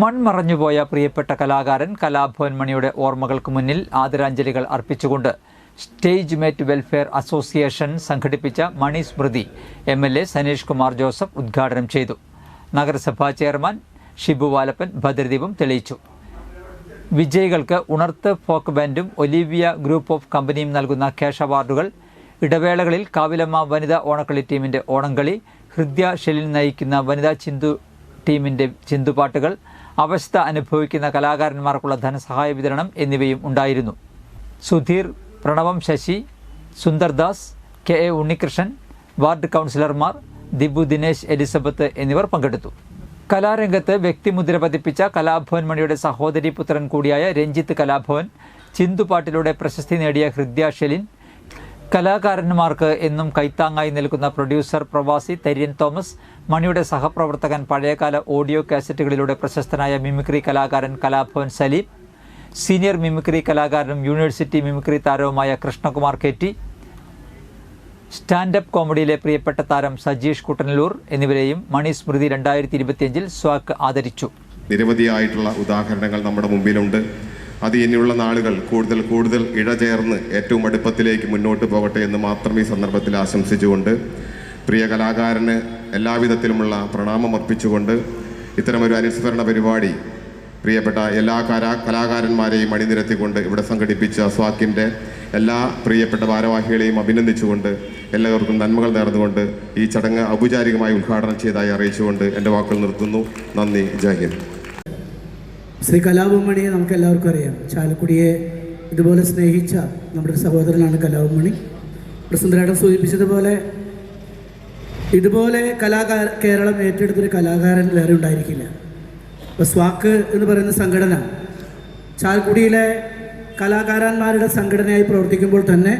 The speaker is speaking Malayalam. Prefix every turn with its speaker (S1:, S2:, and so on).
S1: മൺമറഞ്ഞുപോയ പ്രിയപ്പെട്ട കലാകാരൻ കലാഭവൻ മണിയുടെ ഓർമ്മകൾക്ക് മുന്നിൽ ആദരാഞ്ജലികൾ അർപ്പിച്ചുകൊണ്ട് സ്റ്റേജ് മേറ്റ് വെൽഫെയർ അസോസിയേഷൻ സംഘടിപ്പിച്ച Mani Smriti M L A Sanish Kumar Joseph ഉദ്ഘാടനം ചെയ്തു. നഗരസഭാ ചെയർമാൻ ഷിബു വാലപ്പൻ ഭദ്രദീപം തെളിയിച്ചു. വിജയികൾക്ക് ഉണർത്ത് ഫോക്ക് ബാൻഡും ഒലീവിയ ഗ്രൂപ്പ് ഓഫ് കമ്പനിയും നൽകുന്ന ക്യാഷ് അവാർഡുകൾ ഇടവേളകളിൽ കാവിലമ്മ വനിതാ ഓണക്കളി ടീമിന്റെ ഓണംകളി ഹൃദ്യ ഷെലിൻ നയിക്കുന്ന വനിതാ ചിന്തു ടീമിന്റെ ചിന്തുപാട്ടുകൾ അവസ്ഥ അനുഭവിക്കുന്ന കലാകാരന്മാർക്കുള്ള ധനസഹായ വിതരണം എന്നിവയും ഉണ്ടായിരുന്നു. Sudheer Pranavam Sasi Sundardas K A Unnikrishnan ward കൗൺസിലർമാർ ദിബു ദിനേശ് എലിസബത്ത് എന്നിവർ പങ്കെടുത്തു. കലാരംഗത്ത് വ്യക്തിമുദ്ര പതിപ്പിച്ച കലാഭവൻ മണിയുടെ സഹോദരി പുത്രൻ കൂടിയായ രഞ്ജിത്ത് കലാഭവൻ ചിന്തുപാട്ടിലൂടെ പ്രശസ്തി നേടിയ ഹൃദ്യ ഷെലിൻ കലാകാരന്മാർക്ക് എന്നും കൈത്താങ്ങായി നിൽക്കുന്ന പ്രൊഡ്യൂസർ പ്രവാസി തര്യൻ തോമസ് മണിയുടെ സഹപ്രവർത്തകൻ പഴയകാല ഓഡിയോ കാസറ്റുകളിലൂടെ പ്രശസ്തനായ മിമിക്രി കലാകാരൻ കലാഭവൻ സലീം സീനിയർ മിമിക്രി കലാകാരനും യൂണിവേഴ്സിറ്റി മിമിക്രി താരവുമായ കൃഷ്ണകുമാർ കെ ടി സ്റ്റാൻഡപ്പ് കോമഡിയിലെ പ്രിയപ്പെട്ട താരം സജീഷ് കുട്ടനല്ലൂർ എന്നിവരെയും മണി സ്മൃതി രണ്ടായിരത്തി ഇരുപത്തിയഞ്ചിൽ സ്വാക്ക് ആദരിച്ചു.
S2: നിരവധിയായിട്ടുള്ള ഉദാഹരണങ്ങൾ നമ്മുടെ മുമ്പിലുണ്ട്. അത് ഇനിയുള്ള നാളുകൾ കൂടുതൽ കൂടുതൽ ഇഴചേർന്ന് ഏറ്റവും അടുപ്പത്തിലേക്ക് മുന്നോട്ട് പോകട്ടെ എന്ന് മാത്രം ഈ സന്ദർഭത്തിൽ ആശംസിച്ചുകൊണ്ട് പ്രിയ കലാകാരന് എല്ലാവിധത്തിലുമുള്ള പ്രണാമം അർപ്പിച്ചുകൊണ്ട് ഇത്തരമൊരു അനുസ്മരണ പരിപാടി പ്രിയപ്പെട്ട എല്ലാ കലാ കലാകാരന്മാരെയും അണിനിരത്തിക്കൊണ്ട് ഇവിടെ സംഘടിപ്പിച്ച സ്വാക്കിന്റെ എല്ലാ പ്രിയപ്പെട്ട ഭാരവാഹികളെയും അഭിനന്ദിച്ചുകൊണ്ട് എല്ലാവർക്കും നന്മകൾ നേർന്നുകൊണ്ട് ഈ ചടങ്ങ് ഔപചാരികമായി ഉദ്ഘാടനം ചെയ്തതായി അറിയിച്ചുകൊണ്ട് എന്റെ വാക്കുകൾ നിർത്തുന്നു. നന്ദി. ജയ് ഹിന്ദ്.
S3: ശ്രീ കലാഭമണിയെ നമുക്ക് എല്ലാവർക്കും അറിയാം. ചാലക്കുടിയെ ഇതുപോലെ സ്നേഹിച്ച നമ്മുടെ സഹോദരനാണ് കലാഭമണി പ്രസന്ധരായിട്ട് സൂചിപ്പിച്ചതുപോലെ ഇതുപോലെ കലാകാര കേരളം ഏറ്റെടുത്തൊരു കലാകാരൻ വേറെ ഉണ്ടായിരിക്കില്ല. ഇപ്പോൾ സ്വാക്ക് എന്ന് പറയുന്ന സംഘടന ചാലക്കുടിയിലെ കലാകാരന്മാരുടെ സംഘടനയായി പ്രവർത്തിക്കുമ്പോൾ തന്നെ